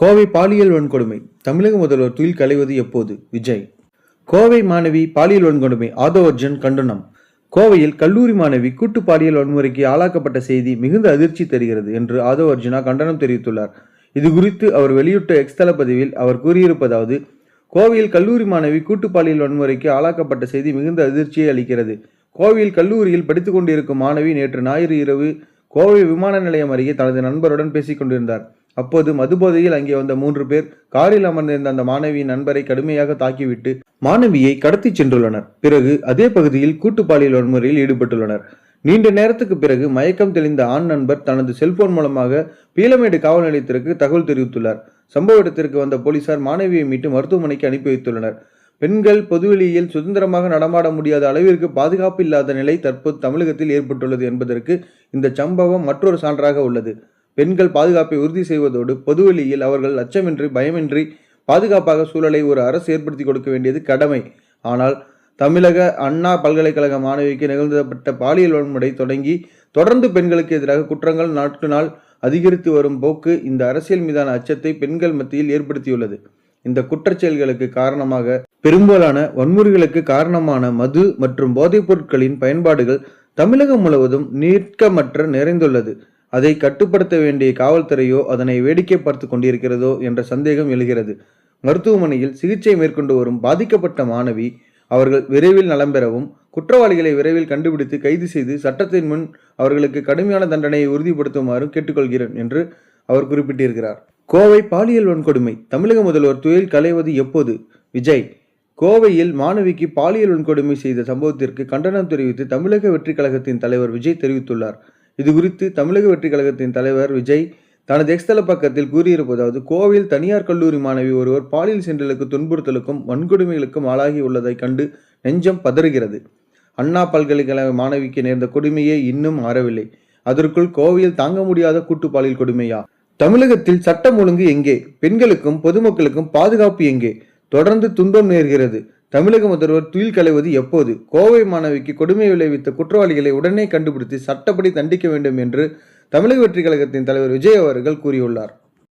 கோவை பாலியல் வன்கொடுமை. தமிழக முதல்வர் துயில் கலைவது எப்போது? விஜய். கோவை மாணவி பாலியல் வன்கொடுமை. ஆதவ் அர்ஜுன் கண்டனம். கோவையில் கல்லூரி மாணவி கூட்டு பாலியல் வன்முறைக்கு ஆளாக்கப்பட்ட செய்தி மிகுந்த அதிர்ச்சி தருகிறது என்று ஆதவ் அர்ஜுனா கண்டனம் தெரிவித்துள்ளார். இது குறித்து அவர் வெளியிட்ட எக்ஸ்தல பதிவில் அவர் கூறியிருப்பதாவது கோவையில் கல்லூரி மாணவி கூட்டு பாலியல் வன்முறைக்கு ஆளாக்கப்பட்ட செய்தி மிகுந்த அதிர்ச்சியை அளிக்கிறது. கோவையில் கல்லூரியில் படித்துக் கொண்டிருக்கும் மாணவி நேற்று ஞாயிறு இரவு கோவை விமான நிலையம் அருகே தனது நண்பருடன் பேசிக் கொண்டிருந்தார். அப்போது மதுபோதையில் அங்கே வந்த மூன்று பேர் காரில் அமர்ந்திருந்த அந்த மாணவியின் நண்பரை கடுமையாக தாக்கிவிட்டு மாணவியை கடத்திச் சென்றுள்ளனர். பிறகு அதே பகுதியில் கூட்டுப்பாலியல் வன்முறையில் ஈடுபட்டுள்ளனர். நீண்ட நேரத்துக்கு பிறகு மயக்கம் தெளிந்த ஆண் நண்பர் தனது செல்போன் மூலமாக பீலமேடு காவல் நிலையத்திற்கு தகவல் தெரிவித்துள்ளார். சம்பவ இடத்திற்கு வந்த போலீசார் மாணவியை மீட்டு மருத்துவமனைக்கு அனுப்பி வைத்துள்ளனர். பெண்கள் பொதுவெளியில் சுதந்திரமாக நடமாட முடியாத அளவிற்கு பாதுகாப்பு இல்லாத நிலை தற்போது தமிழகத்தில் ஏற்பட்டுள்ளது என்பதற்கு இந்த சம்பவம் மற்றொரு சான்றாக உள்ளது. பெண்கள் பாதுகாப்பை உறுதி செய்வதோடு பொதுவெளியில் அவர்கள் அச்சமின்றி பயமின்றி பாதுகாப்பாக சூழலை ஒரு அரசு ஏற்படுத்தி கொடுக்க வேண்டியது கடமை. ஆனால் தமிழக அண்ணா பல்கலைக்கழக மாணவிக்கு நிகழ்ந்தப்பட்ட பாலியல் வன்முறை தொடங்கி தொடர்ந்து பெண்களுக்கு எதிராக குற்றங்கள் நாட்கு நாள் அதிகரித்து வரும் போக்கு இந்த அரசியல் மீதான அச்சத்தை பெண்கள் மத்தியில் ஏற்படுத்தியுள்ளது. இந்த குற்றச்செயல்களுக்கு காரணமாக பெரும்பாலான வன்முறைகளுக்கு காரணமான மது மற்றும் போதைப் பொருட்களின் பயன்பாடுகள் தமிழகம் முழுவதும் நீர்க்கமற்ற நிறைந்துள்ளது. அதை கட்டுப்படுத்த வேண்டிய காவல்துறையோ அதனை வேடிக்கை பார்த்து கொண்டிருக்கிறதோ என்ற சந்தேகம் எழுகிறது. மருத்துவமனையில் சிகிச்சை மேற்கொண்டு வரும் பாதிக்கப்பட்ட மாணவி அவர்கள் விரைவில் நலம் பெறவும் குற்றவாளிகளை விரைவில் கண்டுபிடித்து கைது செய்து சட்டத்தின் முன் அவர்களுக்கு கடுமையான தண்டனையை உறுதிப்படுத்துமாறும் கேட்டுக்கொள்கிறேன் என்று அவர் குறிப்பிட்டிருக்கிறார். கோவை பாலியல் வன்கொடுமை. தமிழக முதல்வர் துயில் கலைவது எப்போது? விஜய் கோவையில் மாணவிக்கு பாலியல் வன்கொடுமை செய்த சம்பவத்திற்கு கண்டனம் தெரிவித்து தமிழக வெற்றிக் கழகத்தின் தலைவர் விஜய் தெரிவித்துள்ளார். இது குறித்து தமிழக வெற்றிக் கழகத்தின் தலைவர் விஜய் தனது எக்ஸ்தல பக்கத்தில் கூறியிருப்பதாவது கோவையில் தனியார் கல்லூரி மாணவி ஒருவர் பாலியல் சென்றலுக்கு துன்புறுத்தலுக்கும் வன்கொடுமைகளுக்கும் ஆளாகி உள்ளதைக் கண்டு நெஞ்சம் பதறுகிறது. அண்ணா பல்கலைக்கழக மாணவிக்கு நேர்ந்த கொடுமையே இன்னும் மாறவில்லை. அதற்குள் கோவையில் தாங்க முடியாத கூட்டு பாலியல் கொடுமையா? தமிழகத்தில் சட்டம் ஒழுங்கு எங்கே? பெண்களுக்கும் பொதுமக்களுக்கும் பாதுகாப்பு எங்கே? தொடர்ந்து துன்பம் நேர்கிறது. தமிழக முதல்வர் துயில் களைவது எப்போது? கோவை மாணவிக்கு கொடுமை விளைவித்த குற்றவாளிகளை உடனே கண்டுபிடித்து சட்டப்படி தண்டிக்க வேண்டும் என்று தமிழக வெற்றி கழகத்தின் தலைவர் விஜய் அவர்கள் கூறியுள்ளார்.